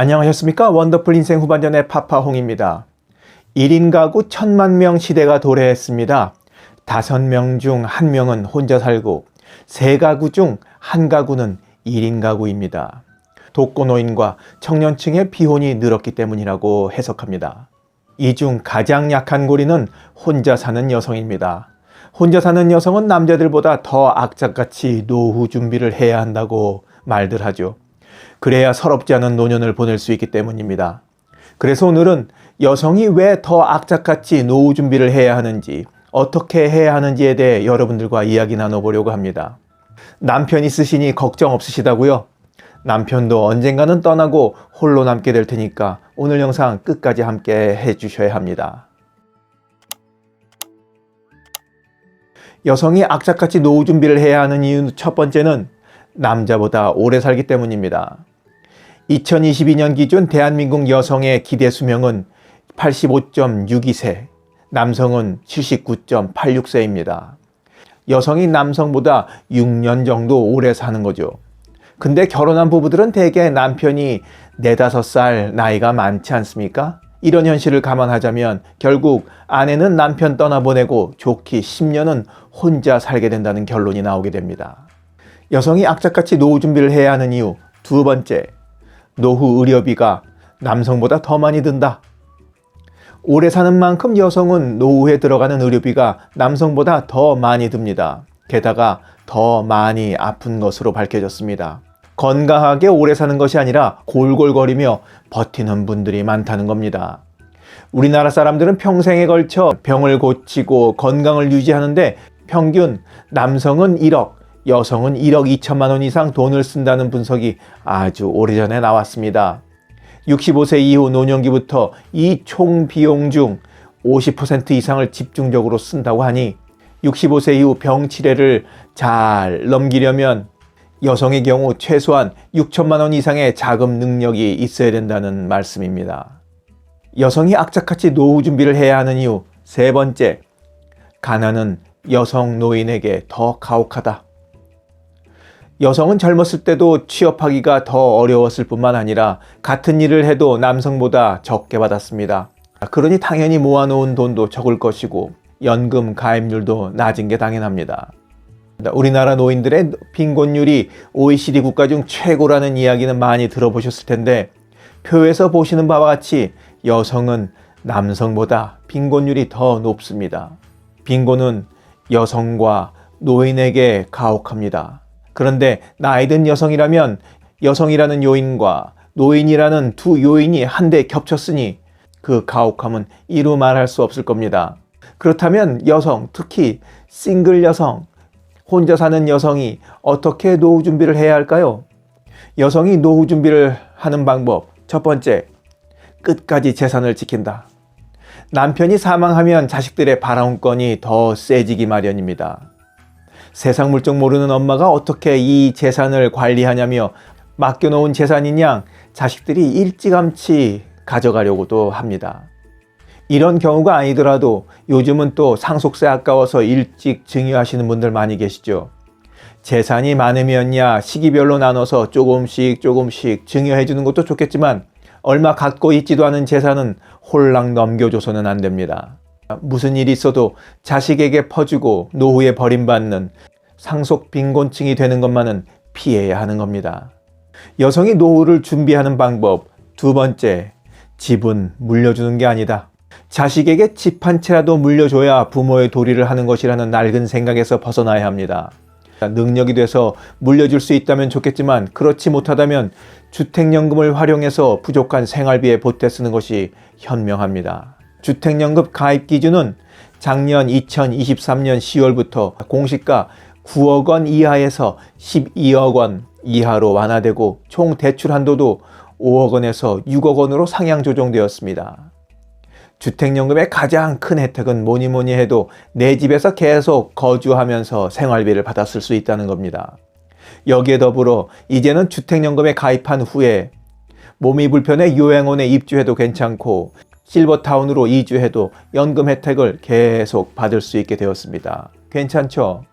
안녕하셨습니까? 원더풀 인생 후반전의 파파홍입니다. 1인 가구 천만 명 시대가 도래했습니다. 다섯 명중한 명은 혼자 살고 세 가구 중한 가구는 1인 가구입니다. 독거노인과 청년층의 비혼이 늘었기 때문이라고 해석합니다. 이 중 가장 약한 고리는 혼자 사는 여성입니다. 혼자 사는 여성은 남자들보다 더 악착같이 노후 준비를 해야 한다고 말들 하죠. 그래야 서럽지 않은 노년을 보낼 수 있기 때문입니다. 그래서 오늘은 여성이 왜 더 악착같이 노후 준비를 해야 하는지, 어떻게 해야 하는지에 대해 여러분들과 이야기 나눠보려고 합니다. 남편 있으시니 걱정 없으시다고요? 남편도 언젠가는 떠나고 홀로 남게 될 테니까 오늘 영상 끝까지 함께 해주셔야 합니다. 여성이 악착같이 노후 준비를 해야 하는 이유 첫 번째는 남자보다 오래 살기 때문입니다. 2022년 기준 대한민국 여성의 기대 수명은 85.62세, 남성은 79.86세입니다. 여성이 남성보다 6년 정도 오래 사는 거죠. 근데 결혼한 부부들은 대개 남편이 4, 5살 나이가 많지 않습니까? 이런 현실을 감안하자면 결국 아내는 남편 떠나보내고 좋기 10년은 혼자 살게 된다는 결론이 나오게 됩니다. 여성이 악착같이 노후 준비를 해야 하는 이유 두 번째, 노후 의료비가 남성보다 더 많이 든다. 오래 사는 만큼 여성은 노후에 들어가는 의료비가 남성보다 더 많이 듭니다. 게다가 더 많이 아픈 것으로 밝혀졌습니다. 건강하게 오래 사는 것이 아니라 골골거리며 버티는 분들이 많다는 겁니다. 우리나라 사람들은 평생에 걸쳐 병을 고치고 건강을 유지하는데 평균 남성은 1억, 여성은 1억 2천만 원 이상 돈을 쓴다는 분석이 아주 오래전에 나왔습니다. 65세 이후 노년기부터 이 총 비용 중 50% 이상을 집중적으로 쓴다고 하니 65세 이후 병 치레를 잘 넘기려면 여성의 경우 최소한 6천만 원 이상의 자금 능력이 있어야 된다는 말씀입니다. 여성이 악착같이 노후 준비를 해야 하는 이유 세 번째, 가난은 여성 노인에게 더 가혹하다. 여성은 젊었을 때도 취업하기가 더 어려웠을 뿐만 아니라 같은 일을 해도 남성보다 적게 받았습니다. 그러니 당연히 모아놓은 돈도 적을 것이고 연금 가입률도 낮은 게 당연합니다. 우리나라 노인들의 빈곤율이 OECD 국가 중 최고라는 이야기는 많이 들어보셨을 텐데 표에서 보시는 바와 같이 여성은 남성보다 빈곤율이 더 높습니다. 빈곤은 여성과 노인에게 가혹합니다. 그런데 나이 든 여성이라면 여성이라는 요인과 노인이라는 두 요인이 한데 겹쳤으니 그 가혹함은 이루 말할 수 없을 겁니다. 그렇다면 여성, 특히 싱글 여성, 혼자 사는 여성이 어떻게 노후 준비를 해야 할까요? 여성이 노후 준비를 하는 방법. 첫 번째, 끝까지 재산을 지킨다. 남편이 사망하면 자식들의 발언권이 더 세지기 마련입니다. 세상 물정 모르는 엄마가 어떻게 이 재산을 관리하냐며 맡겨놓은 재산인 양 자식들이 일찌감치 가져가려고도 합니다. 이런 경우가 아니더라도 요즘은 또 상속세 아까워서 일찍 증여하시는 분들 많이 계시죠. 재산이 많으면야 시기별로 나눠서 조금씩 조금씩 증여해 주는 것도 좋겠지만 얼마 갖고 있지도 않은 재산은 홀랑 넘겨줘서는 안 됩니다. 무슨 일이 있어도 자식에게 퍼주고 노후에 버림받는 상속 빈곤층이 되는 것만은 피해야 하는 겁니다. 여성이 노후를 준비하는 방법 두 번째, 집은 물려주는 게 아니다. 자식에게 집 한 채라도 물려줘야 부모의 도리를 하는 것이라는 낡은 생각에서 벗어나야 합니다. 능력이 돼서 물려줄 수 있다면 좋겠지만 그렇지 못하다면 주택연금을 활용해서 부족한 생활비에 보태 쓰는 것이 현명합니다. 주택연금 가입 기준은 작년 2023년 10월부터 공시가 9억 원 이하에서 12억 원 이하로 완화되고 총 대출 한도도 5억 원에서 6억 원으로 상향 조정되었습니다. 주택연금의 가장 큰 혜택은 뭐니 뭐니 해도 내 집에서 계속 거주하면서 생활비를 받았을 수 있다는 겁니다. 여기에 더불어 이제는 주택연금에 가입한 후에 몸이 불편해 요양원에 입주해도 괜찮고 실버타운으로 이주해도 연금 혜택을 계속 받을 수 있게 되었습니다. 괜찮죠?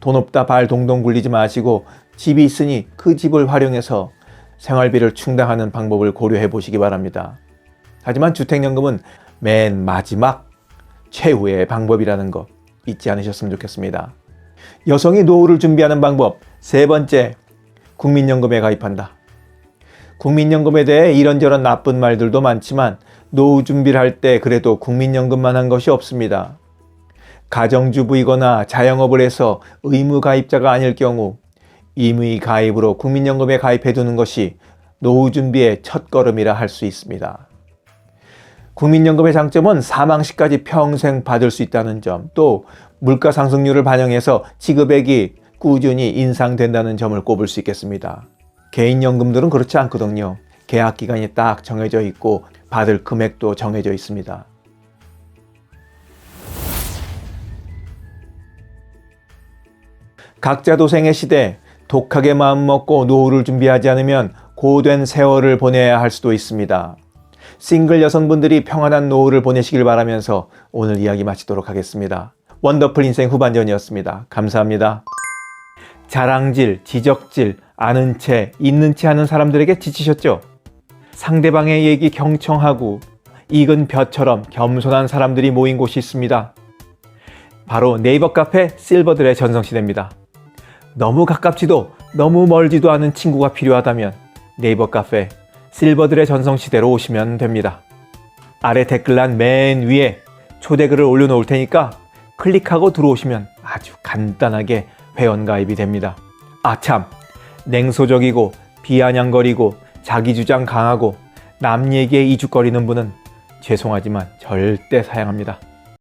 돈 없다 발 동동 굴리지 마시고 집이 있으니 그 집을 활용해서 생활비를 충당하는 방법을 고려해 보시기 바랍니다. 하지만 주택연금은 맨 마지막 최후의 방법이라는 거 잊지 않으셨으면 좋겠습니다. 여성이 노후를 준비하는 방법 세 번째 국민연금에 가입한다. 국민연금에 대해 이런저런 나쁜 말들도 많지만 노후 준비를 할 때 그래도 국민연금만 한 것이 없습니다. 가정주부이거나 자영업을 해서 의무 가입자가 아닐 경우 임의 가입으로 국민연금에 가입해 두는 것이 노후 준비의 첫 걸음이라 할 수 있습니다. 국민연금의 장점은 사망 시까지 평생 받을 수 있다는 점, 또 물가 상승률을 반영해서 지급액이 꾸준히 인상된다는 점을 꼽을 수 있겠습니다. 개인연금들은 그렇지 않거든요. 계약 기간이 딱 정해져 있고 받을 금액도 정해져 있습니다. 각자 도생의 시대, 독하게 마음먹고 노후를 준비하지 않으면 고된 세월을 보내야 할 수도 있습니다. 싱글 여성분들이 평안한 노후를 보내시길 바라면서 오늘 이야기 마치도록 하겠습니다. 원더풀 인생 후반전이었습니다. 감사합니다. 자랑질, 지적질, 아는 채, 있는 채 하는 사람들에게 지치셨죠? 상대방의 얘기 경청하고 익은 벼처럼 겸손한 사람들이 모인 곳이 있습니다. 바로 네이버 카페 실버들의 전성시대입니다. 너무 가깝지도 너무 멀지도 않은 친구가 필요하다면 네이버 카페 실버들의 전성시대로 오시면 됩니다. 아래 댓글란 맨 위에 초대글을 올려놓을 테니까 클릭하고 들어오시면 아주 간단하게 회원가입이 됩니다. 아, 참. 냉소적이고 비아냥거리고 자기 주장 강하고 남 얘기에 이죽거리는 분은 죄송하지만 절대 사양합니다.